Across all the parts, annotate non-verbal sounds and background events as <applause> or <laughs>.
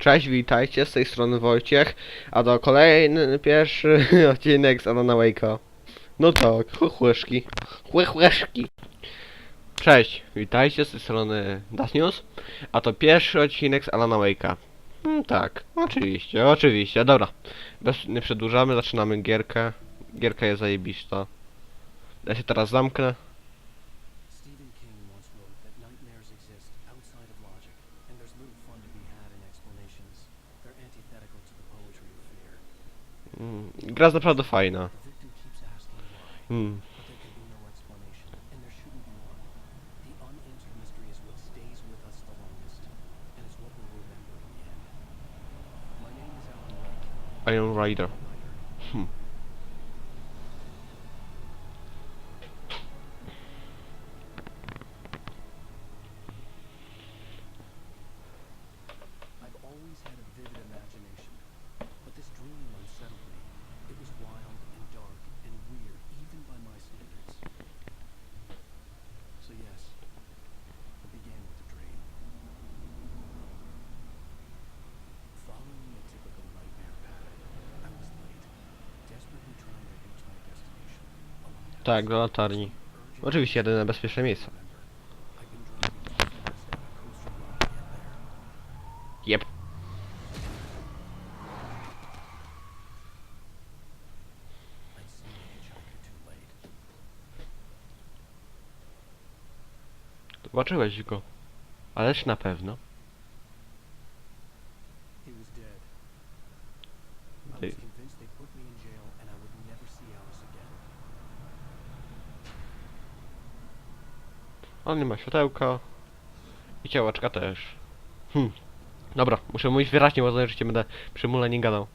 Cześć, witajcie, z tej strony Wojciech, a to kolejny, pierwszy <laughs> odcinek z Alana Wake'a. No tak, chłyszki, chłyszki. Cześć, witajcie, z tej strony Dasnius, a to pierwszy odcinek z Alana Wake'a. Mm, tak, oczywiście, oczywiście, dobra. Bez, nie przedłużamy, zaczynamy gierkę. Gierka jest zajebista. Ja się teraz zamknę. My name is Alan Wake. Iron Rider. Tak, do latarni. Oczywiście jedyne bezpieczne miejsce. Jep. Zobaczyłeś go. Ależ na pewno. On nie ma światełka. I ciałaczka też. Hm. Dobra, muszę mówić wyraźnie, bo znaczy będę przy mule nie gadał.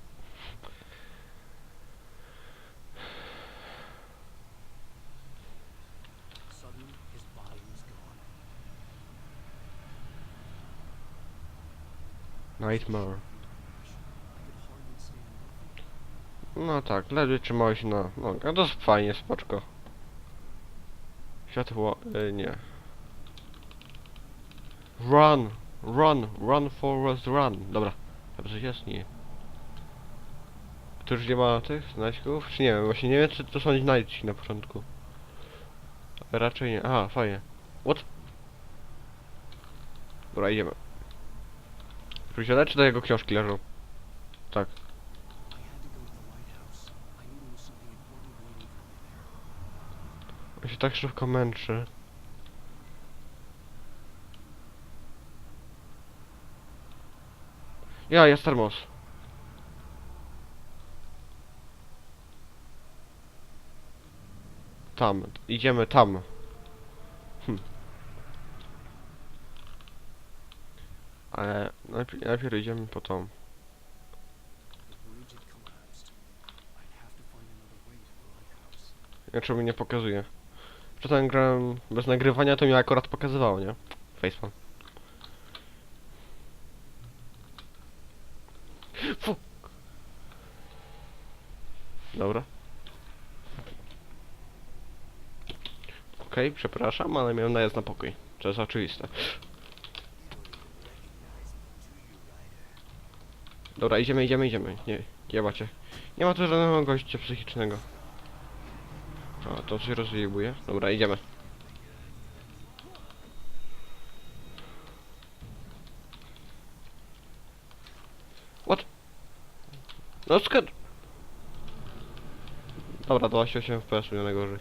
Nightmare. No tak, ledwie trzymałeś na. No to fajnie, spoczko. Światło, y, nie. Run! Run! Run forward run! Dobra. Dobrze jest? Nie. Już nie ma tych znaczków? Czy nie wiem, właśnie nie wiem czy to są znajdźki na początku. Raczej nie. Aha, fajnie. What? Dobra, idziemy. Przysiadać czy do jego książki leżą? Tak. On się tak szybko męczy. Ja, jest termos. Tam, idziemy tam. Hm. Ale najpierw, najpierw idziemy po tą. Lighthouse. Znaczy mi nie pokazuje. Przedtem grałem bez nagrywania, to mi akurat pokazywało, nie? Facepalm. Dobra. Okej, przepraszam, ale miałem najazd na pokój. To jest oczywiste. Dobra, idziemy, idziemy, idziemy. Nie, macie. Nie ma tu żadnego gościa psychicznego. A, to się rozjebuje. Dobra, idziemy. What? No skąd? Dobra, 28 FPS nie najgorzej.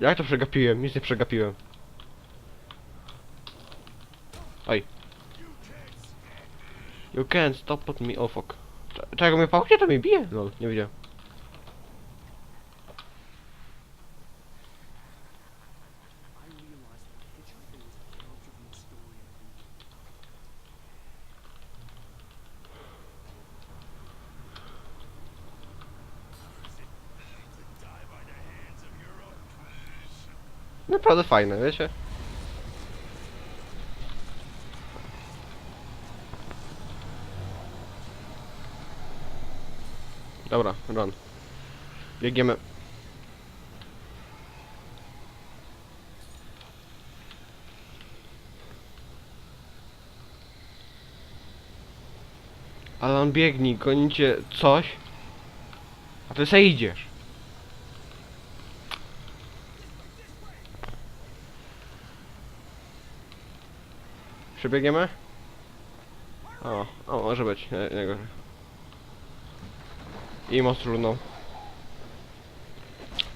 Jak to przegapiłem? Nic nie przegapiłem. Oj. You can't stop at me, oh fuck. Cze- Czego mnie pałkie to mnie bije? Lol, nie widziałem. Naprawdę fajne, wiecie? Dobra, run. Biegniemy. Ale on biegnie, gonicie coś, a ty se idziesz. Przebiegniemy? O, o, może być, nie, nie gorzej. I most runął.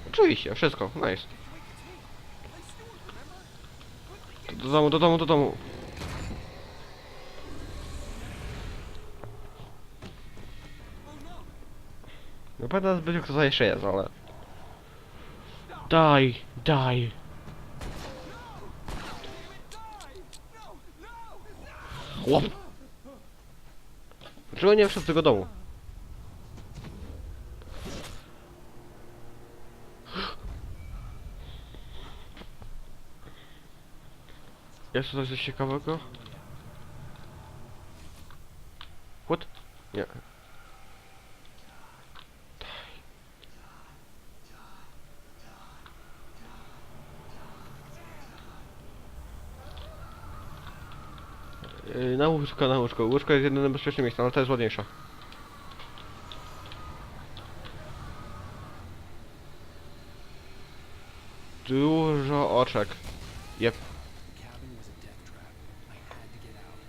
Oczywiście, wszystko, nice. Do, do domu, do domu, do domu. No pewnie zbyt kto to jeszcze jest, ale... Daj, daj. Chłop! Dlaczego nie wszedł z tego domu? Jest tutaj coś ciekawego? What? Nie. Yy, na łóżko, na łóżko. Łóżko jest jedyne bezpieczne miejsce, ale to jest ładniejsze. Dużo oczek. Jep. The cabin was a death trap. I had to get out.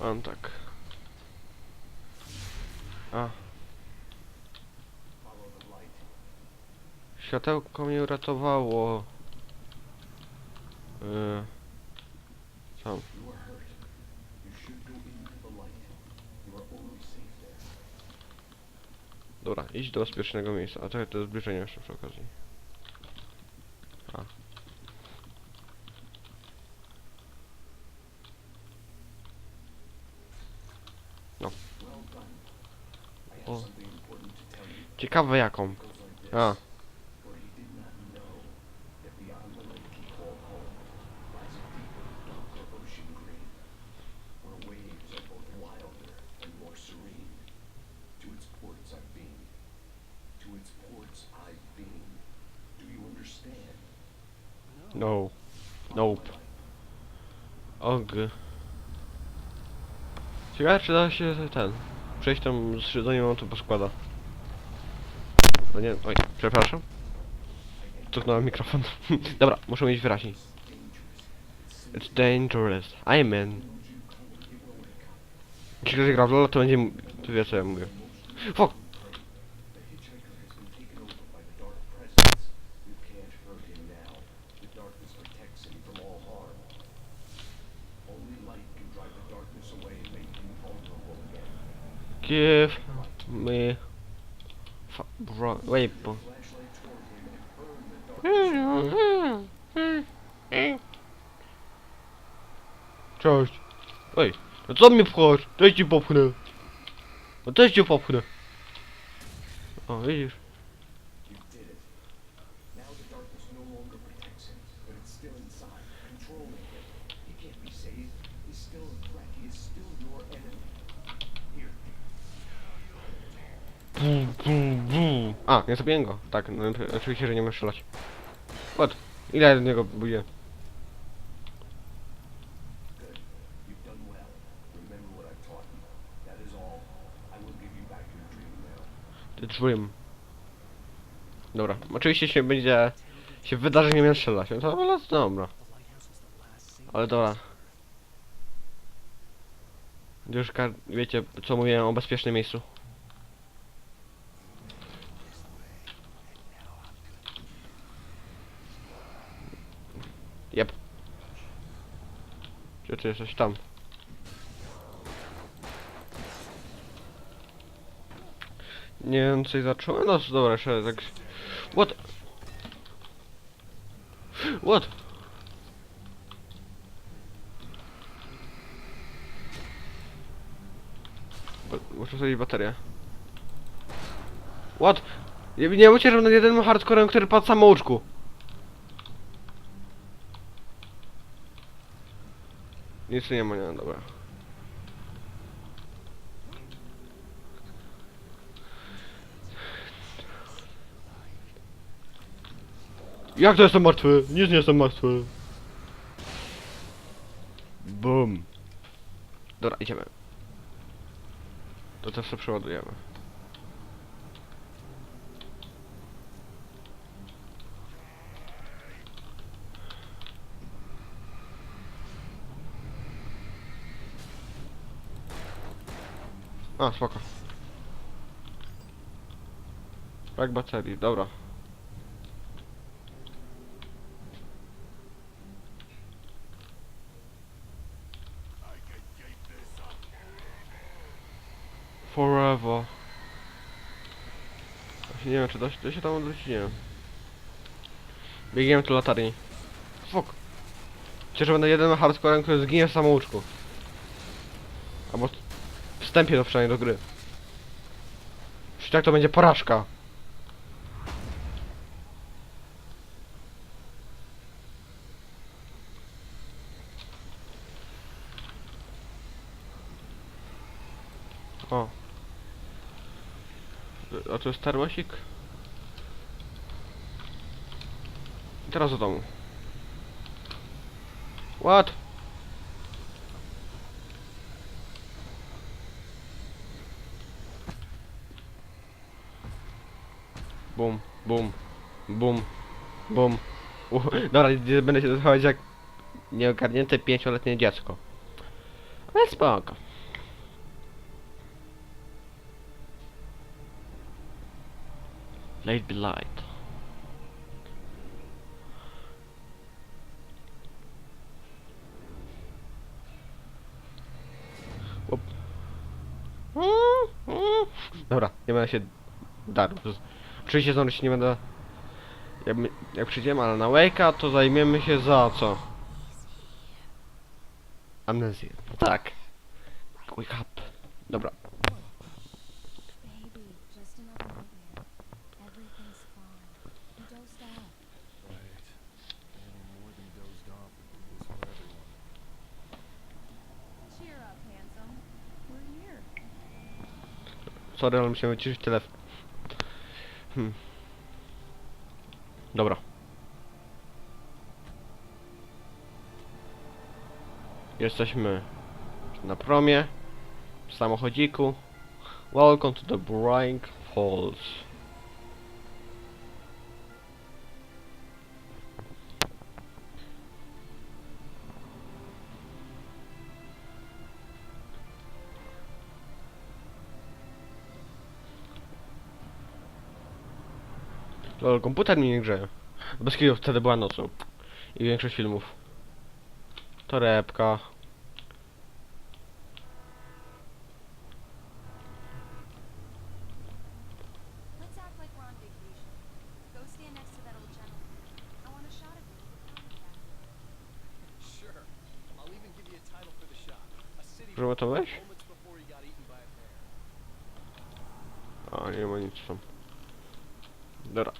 Mam tak. A. Światełko mnie uratowało. Yy. Dobra, idź do bezpiecznego miejsca. A to, to jest zbliżenie jeszcze przy okazji. A. No. O. Ciekawe jaką. A. To its ports I've been. To its ports I've been. Do you understand? No. Nope. Og. Ciekawe czy da się ten. Przejść tam z zanim on to poskłada. No nie, oj, przepraszam. Cofnąłem mikrofon. <laughs> Dobra, muszę mieć wyraźniej. It's dangerous. I'm in. Jeśli ktoś gra w LoL, to będzie... To wie co ja mówię. Fuck! Give me... Bro... Wait, bo... Cześć. Ej, no co mnie pchasz? Też ci popchnę. No też cię popchnę. O, widzisz. Bum, bum, bum. A, nie zabiję go. Tak, no, oczywiście, że nie możesz strzelać. What? Ile z niego your dream. Dobra, oczywiście się będzie... się wydarzy, że nie będę strzelać, no to ale dobra. Last safe. Ale dobra. Już wiecie, co mówiłem o bezpiecznym miejscu. Jep. Ty jesteś? Tam. Nie wiem, coś zacząłem? No dobra, jeszcze tak... What? What? Muszę sobie baterię. What? Nie, nie ucieram nad jedynym hardcorem, który padł samouczku. Nic nie ma, nie, dobra. Jak to jestem martwy? Nic nie jestem martwy. Boom. Dobra, idziemy. To też to przeładujemy. A, spoko. Brak baterii, dobra. Forever. Właśnie nie wiem, czy da się, da się tam odwrócić, nie wiem. Biegiem tu latarni. Fuck. Przecież będę jeden hardcore, który zginie w samouczku. Albo wstępie do przynajmniej do gry. Jeśli tak to będzie porażka. O. A to jest termosik? I teraz do domu. What? Bum, bum, bum, bum. Dobra, będę się zachować jak nieogarnięte pięcioletnie dziecko. Ale spoko. Let it be light. Op. Dobra, nie będę się darł. Oczywiście znowu się nie będę... Jak, jak przyjdziemy, ale na Wake'a to zajmiemy się za co? Amnezję. Tak. Wake up. Dobra. Sorry, ale musimy wyciszyć telefon. Hmm. Dobra. Jesteśmy na promie, w samochodziku. Welcome to the Brink Falls. Lol, komputer mi nie grzeje. Bez kitu wtedy była nocą. I większość filmów. Torebka. Let's act like we're on vacation. Go stand next to that old gentleman. I want a shot of you with the coffee back. Sure. I'll even give you a title for the shot. A city Możemy to wejść? moments before he got eaten by a bear. A, nie ma nic tam. Dobra.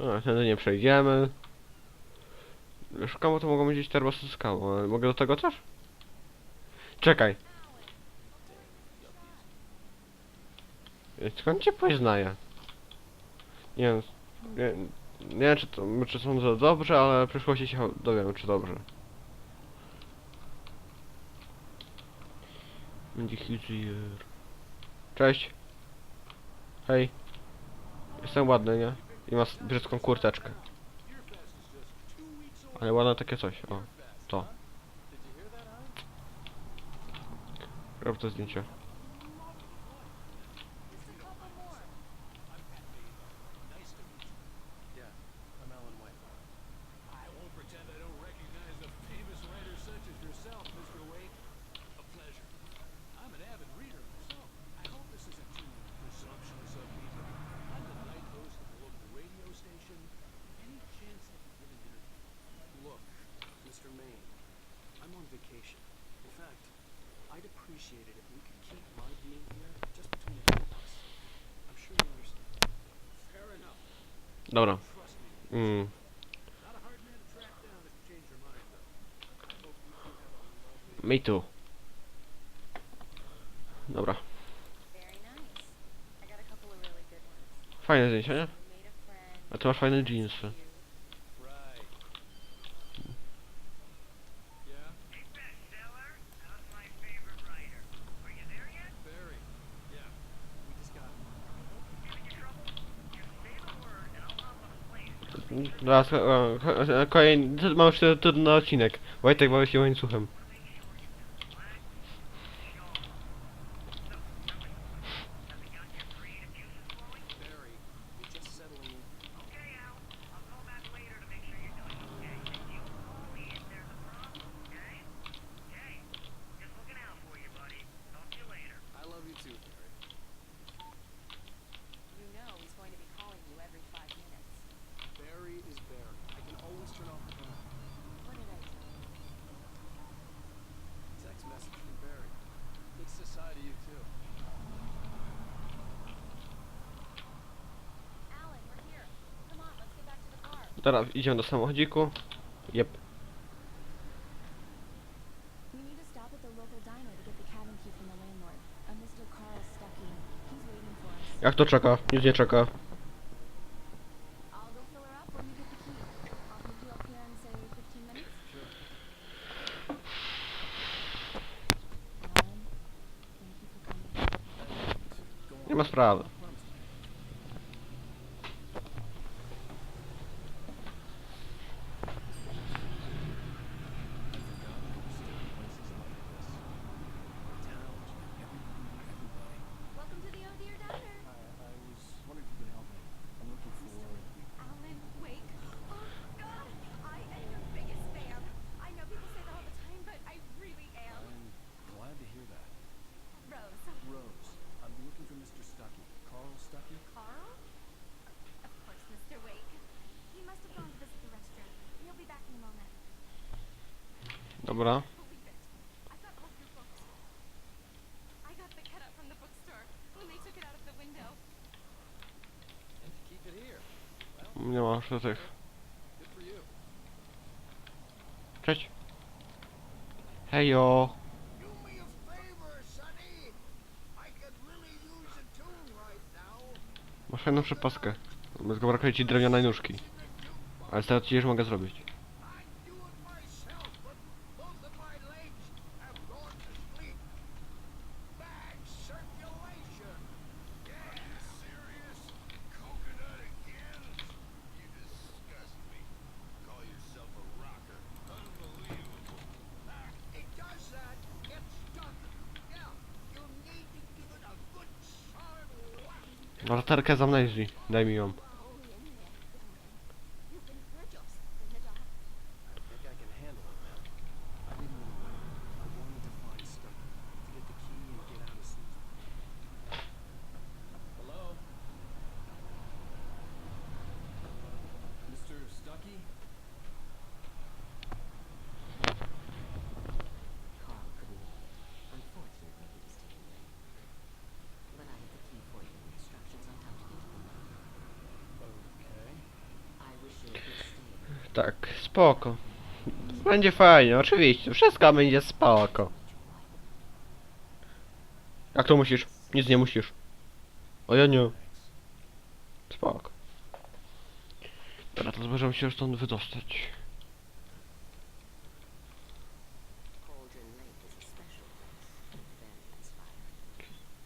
A, wtedy nie przejdziemy. Szukamy, to mogą być terbosy ale mogę do tego też? Czekaj. Skąd cię poznaję? Nie wiem, nie, nie wiem czy, to, czy są dobrze, ale w przyszłości się dowiem czy dobrze. Będzie. Cześć. Hej. Jestem ładny, nie? I ma brzydką kurteczkę. Ale ładne takie coś, o. To. Rob to zdjęcie. Hum. Dobra. Mm. Me too. Dobra. Fajne zdjęcia, nie? A tu masz fajne jeansy. Dobra, słuchaj, kolejny, mam jeszcze trudny odcinek. Wojtek bawi się łańcuchem. Teraz idziemy do samochodziku. Jep. Jak to czeka? Nic nie czeka. Nie ma sprawy. Dobra. Nie ma jeszcze tych. Cześć. Hejo. Masz jedną przepaskę. Zgomarkuję ci drewnianej nóżki. Ale teraz ci już mogę zrobić. Latarkę zamnęźli, daj mi ją. Spoko. Będzie fajnie, oczywiście. Wszystko będzie spoko. Jak to musisz? Nic nie musisz. O ja nie. Spoko. Dobra, to możemy się już stąd wydostać.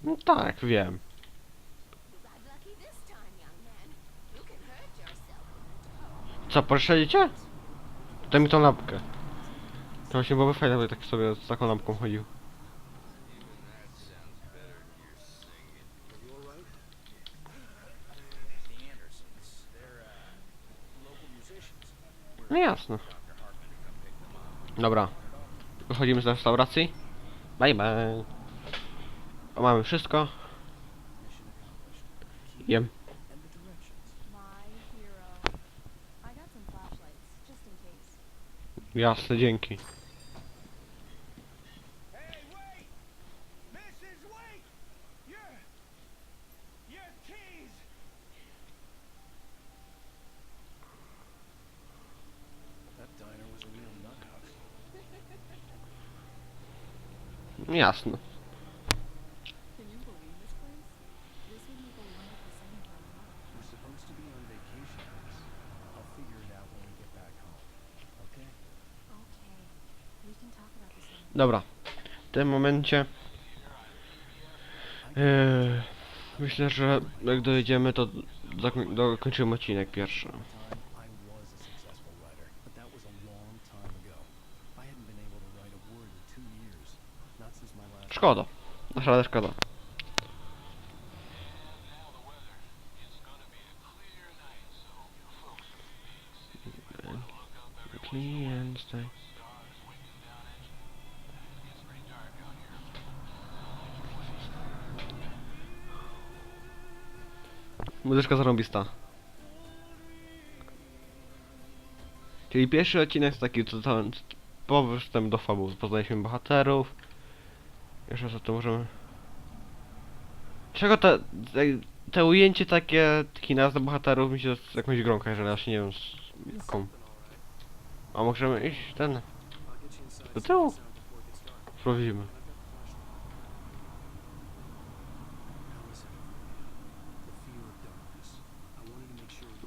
No tak, wiem. Co, poruszyliście? Daj mi tą lampkę. To właśnie byłoby fajne, jakby tak sobie z taką lampką chodził. No jasno. Dobra. Wychodzimy z restauracji. Bye bye. Mamy wszystko. Jem. Jasne, dzięki. Jasne. Dobra. W tym momencie... Yy, myślę, że jak dojedziemy, to dokończymy odcinek pierwszy. Time I was a successful Muzyczka zarąbista. Czyli pierwszy odcinek jest taki totalny typowy wstęp do fabuły. Poznaliśmy bohaterów. Jeszcze co to możemy... Czego te, te, te ujęcie takie, taki nazwy bohaterów mi się z jakąś grą kojarzy, ja się nie wiem z jaką. A możemy iść ten, do tyłu. Sprawdzimy.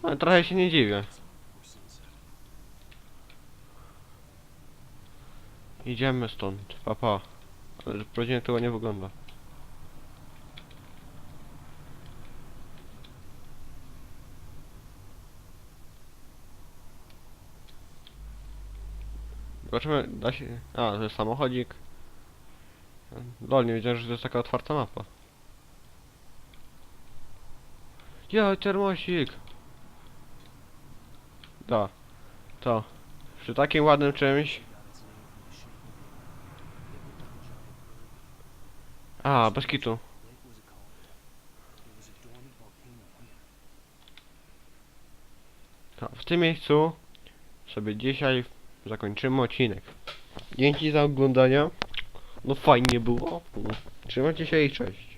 Ale trochę się nie dziwię. Idziemy stąd, papa. Ale prawdziwie tego nie wygląda. Zobaczymy, da się... A, to jest samochodzik. Lol, nie wiedziałem, że to jest taka otwarta mapa. Ja, termosik! Da. To. Przy takim ładnym czymś... A, bez kitu. To w tym miejscu sobie dzisiaj zakończymy odcinek. Dzięki za oglądanie. No fajnie było. Trzymajcie się i cześć.